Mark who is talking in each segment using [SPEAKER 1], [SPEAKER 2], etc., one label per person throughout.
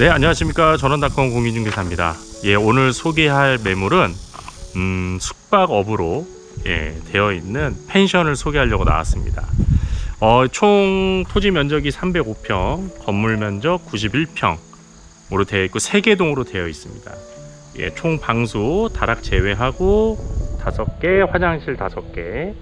[SPEAKER 1] 네, 안녕하십니까. 전원닷컴 공인중개사입니다. 예, 오늘 소개할 매물은 음, 숙박업으로 예, 되어 있는 펜션을 소개하려고 나왔습니다. 어, 총 토지 면적이 305평, 건물 면적 91평으로 되어 있고 세개 동으로 되어 있습니다. 예, 총 방수 다락 제외하고 다섯 개, 화장실 다섯 개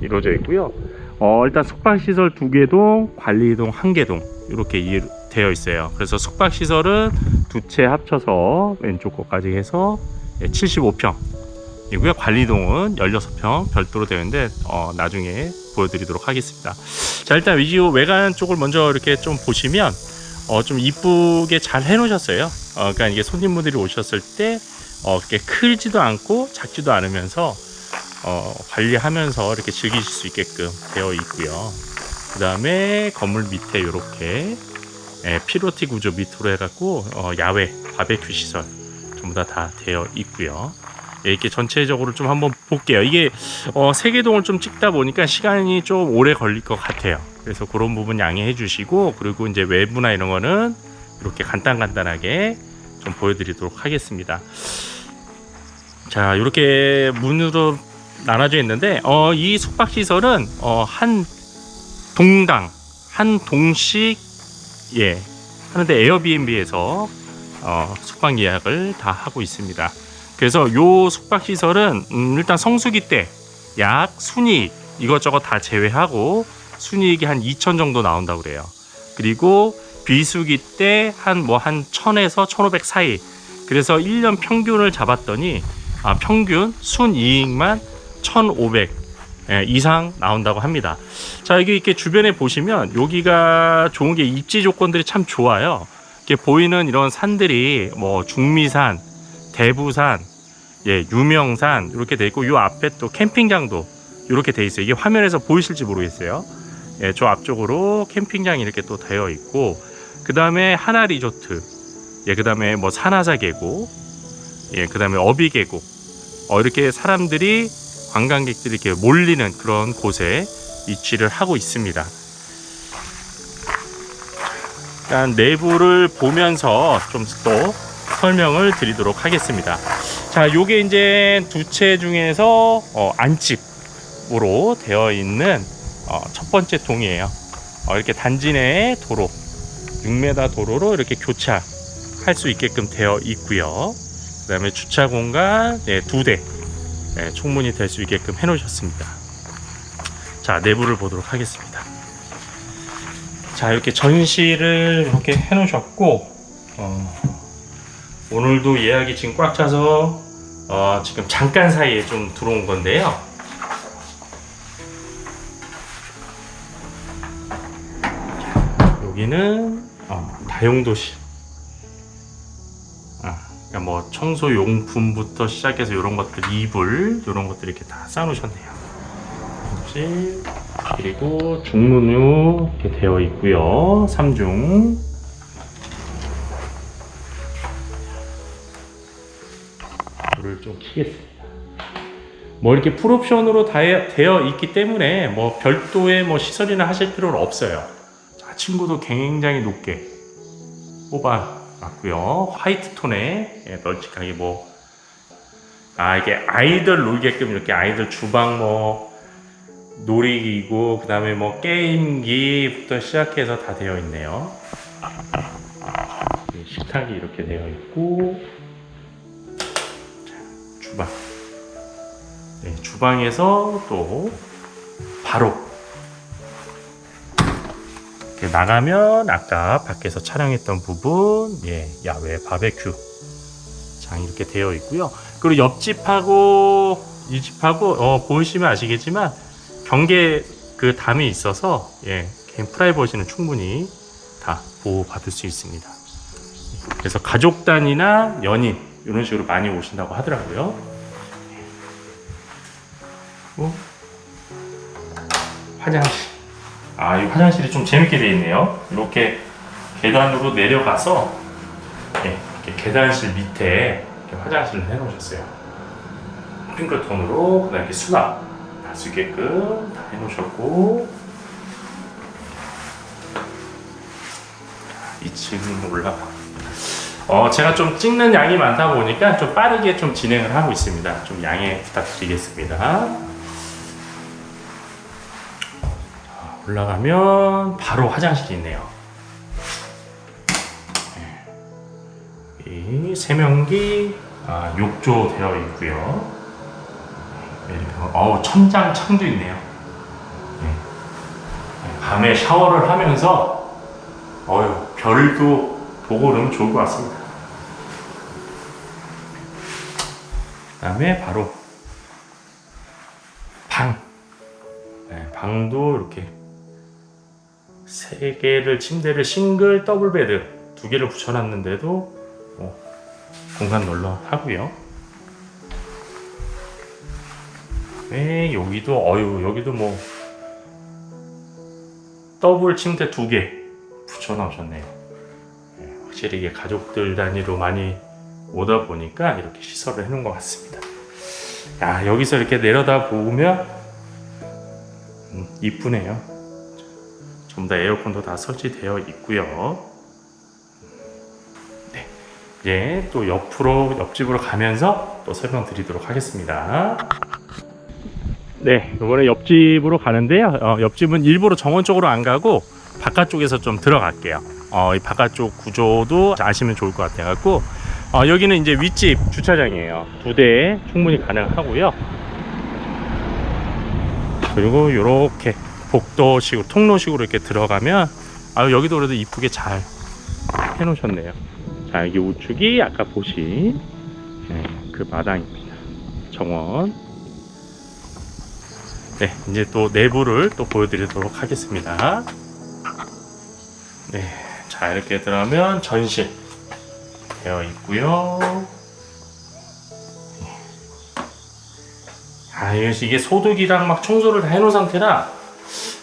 [SPEAKER 1] 이루어져 있고요. 어, 일단 숙박시설 두개 동, 관리동 한개동 이렇게 이- 되어 있어요. 그래서 숙박 시설은 두 채 합쳐서 왼쪽 거까지 해서 75평 이고요. 관리동은 16평 별도로 되어 있는데 어, 나중에 보여드리도록 하겠습니다. 자 일단 위지오 외관 쪽을 먼저 이렇게 좀 보시면 어, 좀 이쁘게 잘 해놓으셨어요. 어, 그러니까 이게 손님분들이 오셨을 때 어, 이렇게 크지도 않고 작지도 않으면서 어, 관리하면서 이렇게 즐기실 수 있게끔 되어 있고요. 그 다음에 건물 밑에 이렇게 예, 피로티 구조 밑으로 해갖고 어, 야외 바베큐 시설 전부 다 다 되어 있고요. 예, 이렇게 전체적으로 좀 한번 볼게요. 이게 어, 세계동을 좀 찍다 보니까 시간이 좀 오래 걸릴 것 같아요. 그래서 그런 부분 양해해 주시고 그리고 이제 외부나 이런 거는 이렇게 간단간단하게 좀 보여드리도록 하겠습니다. 자, 이렇게 문으로 나눠져 있는데 어, 이 숙박 시설은 어, 한 동당 한 동씩 예 하는데 에어비앤비에서 어, 숙박 예약을 다 하고 있습니다. 그래서 요 숙박 시설은 음, 일단 성수기 때 약 순이익 이것저것 다 제외하고 순이익이 한 2천 정도 나온다고 그래요. 그리고 비수기 때 한 뭐 한 1000에서 1500 사이. 그래서 1년 평균을 잡았더니 아, 평균 순이익만 1500 예, 이상 나온다고 합니다. 자, 여기 이렇게 주변에 보시면 여기가 좋은 게 입지 조건들이 참 좋아요. 이렇게 보이는 이런 산들이 뭐 중미산, 대부산, 예, 유명산 이렇게 돼 있고 요 앞에 또 캠핑장도 이렇게 돼 있어요. 이게 화면에서 보이실지 모르겠어요. 예, 저 앞쪽으로 캠핑장이 이렇게 또 되어 있고 그 다음에 하나 리조트, 예, 그 다음에 뭐 산하사 계곡, 예, 그 다음에 어비 계곡, 어, 이렇게 사람들이 관광객들이 이렇게 몰리는 그런 곳에 위치를 하고 있습니다. 일단 내부를 보면서 좀 또 설명을 드리도록 하겠습니다. 자, 요게 이제 두 채 중에서 어, 안집으로 되어 있는 어, 첫 번째 동이에요. 어, 이렇게 단지 내 도로, 6m 도로로 이렇게 교차할 수 있게끔 되어 있고요. 그 다음에 주차 공간 네, 두 대. 네, 충분히 될수 있게끔 해놓으셨습니다. 자, 내부를 보도록 하겠습니다. 자, 이렇게 전시를 이렇게 해놓으셨고, 어, 오늘도 예약이 지금 꽉 차서, 어, 지금 잠깐 사이에 좀 들어온 건데요. 자, 여기는 어, 다용도실. 뭐 청소 용품부터 시작해서 이런 것들 이불 이런 것들 이렇게 다 쌓아놓으셨네요. 그리고 중문유 이렇게 되어 있고요. 3중 불을 좀 켜겠습니다. 뭐 이렇게 풀옵션으로 되어 있기 때문에 뭐 별도의 뭐 시설이나 하실 필요는 없어요. 자, 친구도 굉장히 높게 뽑아 놨고요. 화이트 톤에 예, 널찍하게 뭐, 아, 이게 아이들 놀게끔 이렇게 아이들 주방 뭐, 놀이기구, 그 다음에 뭐, 게임기부터 시작해서 다 되어 있네요. 예, 식탁이 이렇게 되어 있고, 자, 주방. 네, 주방에서 또, 바로 나가면 아까 밖에서 촬영했던 부분 예, 야외 바베큐 장 이렇게 되어 있고요. 그리고 옆집하고 이 집하고 어, 보시면 아시겠지만 경계 그 담이 있어서 예, 개인 프라이버시는 충분히 다 보호받을 수 있습니다. 그래서 가족 단위나 연인 이런 식으로 많이 오신다고 하더라고요. 어? 화장실. 아, 이 화장실이 좀 재밌게 되어 있네요. 이렇게 계단으로 내려가서 예, 이렇게 계단실 밑에 이렇게 화장실을 해놓으셨어요. 핑크톤으로 그다음 이렇게 수납 할 수 있게끔 다 해놓으셨고 2층 올라가 어, 제가 좀 찍는 양이 많다 보니까 좀 빠르게 좀 진행을 하고 있습니다. 좀 양해 부탁드리겠습니다. 올라가면 바로 화장실이 있네요. 네. 이 세면기 아, 욕조 되어 있고요. 어우 천장 창도 있네요. 네. 밤에 샤워를 하면서 어유 별도 보고 그러면 좋을 것 같습니다. 그 다음에 바로 방. 네, 방도 이렇게 세 개를 침대를 싱글 더블 베드 두 개를 붙여놨는데도 뭐 공간 널널 하고요. 네, 여기도 어유 여기도 뭐 더블 침대 두 개 붙여 놓으셨네요. 네, 확실히 이게 가족들 단위로 많이 오다 보니까 이렇게 시설을 해놓은 것 같습니다. 야 여기서 이렇게 내려다 보면 음, 이쁘네요. 전부 다 에어컨도 다 설치되어 있고요. 네, 이제 또 옆으로 옆집으로 가면서 또 설명드리도록 하겠습니다. 네, 이번에 옆집으로 가는데요. 어, 옆집은 일부러 정원 쪽으로 안 가고 바깥쪽에서 좀 들어갈게요. 어, 이 바깥쪽 구조도 아시면 좋을 것 같아갖고 어, 여기는 이제 윗집 주차장이에요. 두 대 충분히 가능하고요. 그리고 이렇게 복도식으로 통로식으로 이렇게 들어가면 아 여기도 그래도 이쁘게 잘 해놓으셨네요. 자 여기 우측이 아까 보신 네, 그 마당입니다. 정원. 네, 이제 또 내부를 또 보여드리도록 하겠습니다. 네, 자 이렇게 들어가면 전실 되어 있고요. 아 이것이 이게 소독이랑 막 청소를 다 해놓은 상태라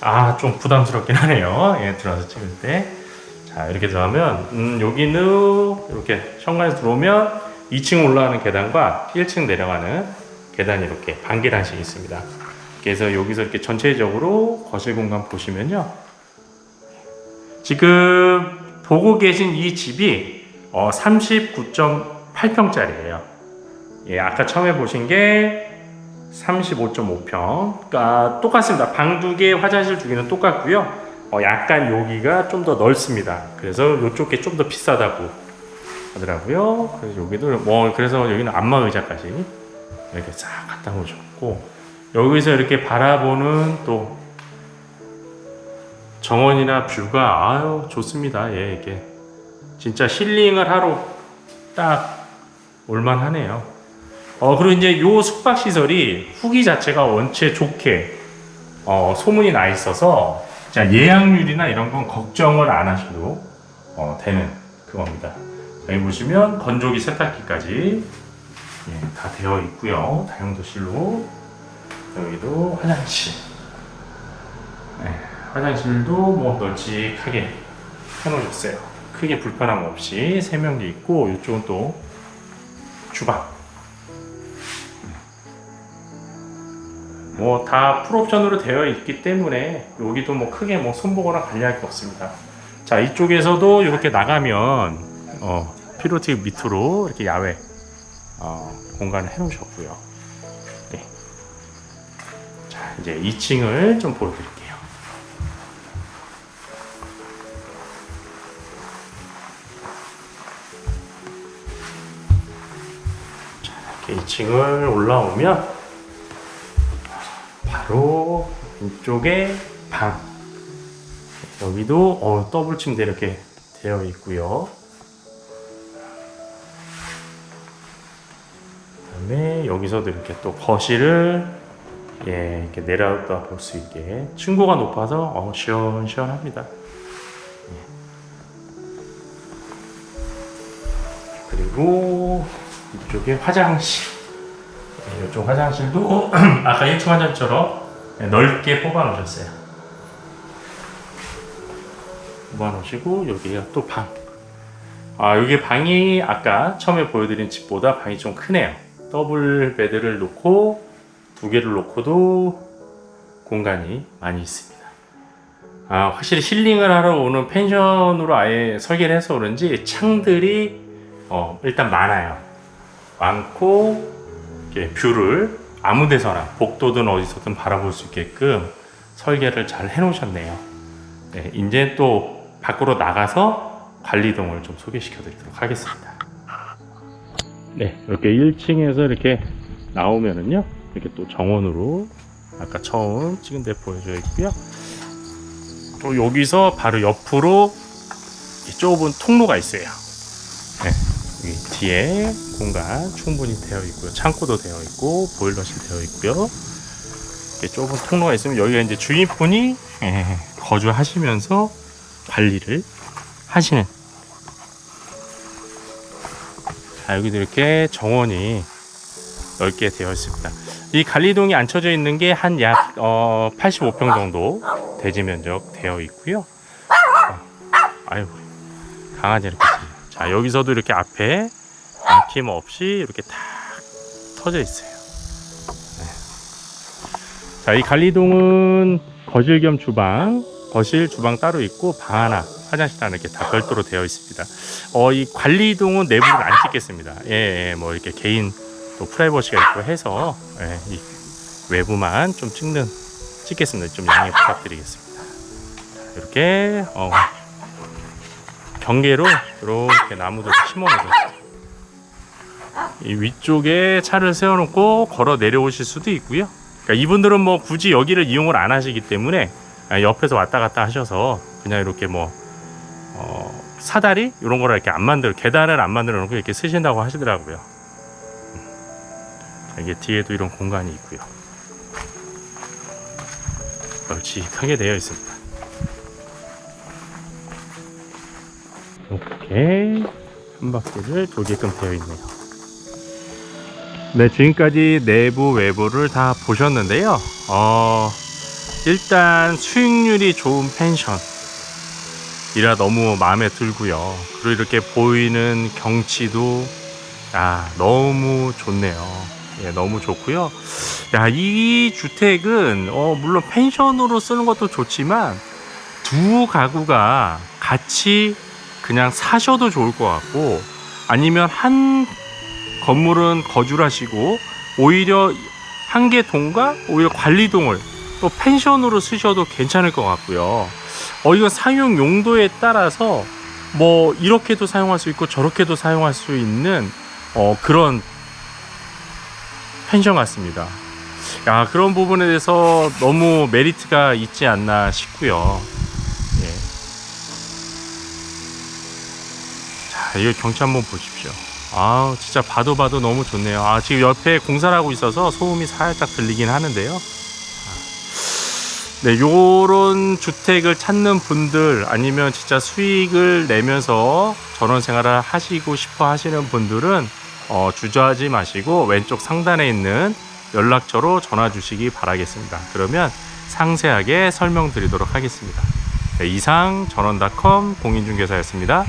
[SPEAKER 1] 아 좀 부담스럽긴 하네요. 예, 들어와서 찍을 때. 자 이렇게 들어가면 음, 여기는 이렇게 현관에서 들어오면 2층 올라가는 계단과 1층 내려가는 계단이 이렇게 반계단씩 있습니다. 그래서 여기서 이렇게 전체적으로 거실 공간 보시면요. 지금 보고 계신 이 집이 어, 39.8평짜리예요. 예, 아까 처음에 보신 게 35.5평. 그러니까 똑같습니다. 방 두 개, 화장실 두 개는 똑같고요. 어, 약간 여기가 좀 더 넓습니다. 그래서 이쪽 게 좀 더 비싸다고 하더라고요. 그래서 여기도 뭐 그래서 여기는 안마 의자까지 이렇게 싹 갖다 놓으셨고 여기서 이렇게 바라보는 또 정원이나 뷰가 아유 좋습니다. 예, 이게 진짜 힐링을 하러 딱 올만하네요. 어 그리고 이제 요 숙박 시설이 후기 자체가 원체 좋게 어, 소문이 나 있어서 자 예약률이나 이런 건 걱정을 안 하셔도 어, 되는 그겁니다. 여기 보시면 건조기 세탁기까지 예, 다 되어 있고요. 다용도실로 여기도 화장실. 네, 화장실도 뭐 널찍하게 해놓으셨어요. 크게 불편함 없이 세면기 있고 이쪽은 또 주방. 뭐 다 풀옵션으로 되어 있기 때문에 여기도 뭐 크게 뭐 손보거나 관리할 게 없습니다. 자 이쪽에서도 이렇게 나가면 어, 피로틱 밑으로 이렇게 야외 어, 공간을 해 놓으셨고요. 네. 자 이제 2층을 좀 보여드릴게요. 이렇게 2층을 올라오면 바로 이쪽에 방 여기도 어, 더블 침대 이렇게 되어 있고요. 그 다음에 여기서도 이렇게 또 거실을 예 이렇게 내려다 볼 수 있게 층고가 높아서 어, 시원시원합니다. 예. 그리고 이쪽에 화장실. 네, 이쪽 화장실도 아까 1층 화장실처럼 넓게 뽑아 놓으셨어요. 뽑아 놓으시고 여기가 또 방. 아 여기 방이 아까 처음에 보여드린 집보다 방이 좀 크네요. 더블 베드를 놓고 두 개를 놓고도 공간이 많이 있습니다. 아 확실히 힐링을 하러 오는 펜션으로 아예 설계를 해서 그런지 창들이 어, 일단 많아요. 많고 뷰를 아무 데서나 복도든 어디서든 바라볼 수 있게끔 설계를 잘 해놓으셨네요. 네, 이제 또 밖으로 나가서 관리동을 좀 소개시켜 드리도록 하겠습니다. 네, 이렇게 1층에서 이렇게 나오면은요, 이렇게 또 정원으로 아까 처음 찍은 데 보여져 있고요. 또 여기서 바로 옆으로 이 좁은 통로가 있어요. 네, 뒤에 공간 충분히 되어 있고요. 창고도 되어 있고 보일러실 되어 있고요. 이렇게 좁은 통로가 있으면 여기가 이제 주인분이 예, 거주하시면서 관리를 하시는. 자 여기도 이렇게 정원이 넓게 되어 있습니다. 이 관리동이 앉혀져 있는 게 한 약 어, 85평 정도 대지 면적 되어 있고요. 어, 아유 강아지 이렇게. 자 여기서도 이렇게 앞에 막힘 없이 이렇게 탁 터져 있어요. 네. 자이 관리동은 거실 겸 주방, 거실 주방 따로 있고 방 하나, 화장실 하나 이렇게 다 별도로 되어 있습니다. 어 이 관리동은 내부를 안 찍겠습니다. 예, 예, 뭐 이렇게 개인 또 프라이버시가 있고 해서 예, 이 외부만 좀 찍는 찍겠습니다. 좀 양해 부탁드리겠습니다. 자, 이렇게 어, 경계로 이렇게 나무도 심어놓고 이 위쪽에 차를 세워놓고 걸어 내려오실 수도 있고요. 그러니까 이분들은 뭐 굳이 여기를 이용을 안 하시기 때문에 아, 옆에서 왔다 갔다 하셔서 그냥 이렇게 뭐 어, 사다리 이런 거를 이렇게 안 만들어 계단을 안 만들어 놓고 이렇게 쓰신다고 하시더라고요. 자, 이게 뒤에도 이런 공간이 있고요. 널찍하게 되어 있습니다. 이렇게 한 바퀴를 돌게끔 되어 있네요. 네, 지금까지 내부 외부를 다 보셨는데요. 어, 일단 수익률이 좋은 펜션. 이라 너무 마음에 들고요. 그리고 이렇게 보이는 경치도 아, 너무 좋네요. 예, 너무 좋고요. 야, 이 주택은 어, 물론 펜션으로 쓰는 것도 좋지만 두 가구가 같이 그냥 사셔도 좋을 것 같고 아니면 한 건물은 거주를 하시고 오히려 한개 동과 오히려 관리동을 또 펜션으로 쓰셔도 괜찮을 것 같고요. 어 이건 사용 용도에 따라서 뭐 이렇게도 사용할 수 있고 저렇게도 사용할 수 있는 어 그런 펜션 같습니다. 야 그런 부분에 대해서 너무 메리트가 있지 않나 싶고요. 예. 자 이거 경치 한번 보십시오. 아 진짜 봐도 봐도 너무 좋네요. 아 지금 옆에 공사를 하고 있어서 소음이 살짝 들리긴 하는데요. 네, 요런 주택을 찾는 분들 아니면 진짜 수익을 내면서 전원 생활을 하시고 싶어 하시는 분들은 어, 주저하지 마시고 왼쪽 상단에 있는 연락처로 전화 주시기 바라겠습니다. 그러면 상세하게 설명드리도록 하겠습니다. 네, 이상 전원닷컴 공인중개사였습니다.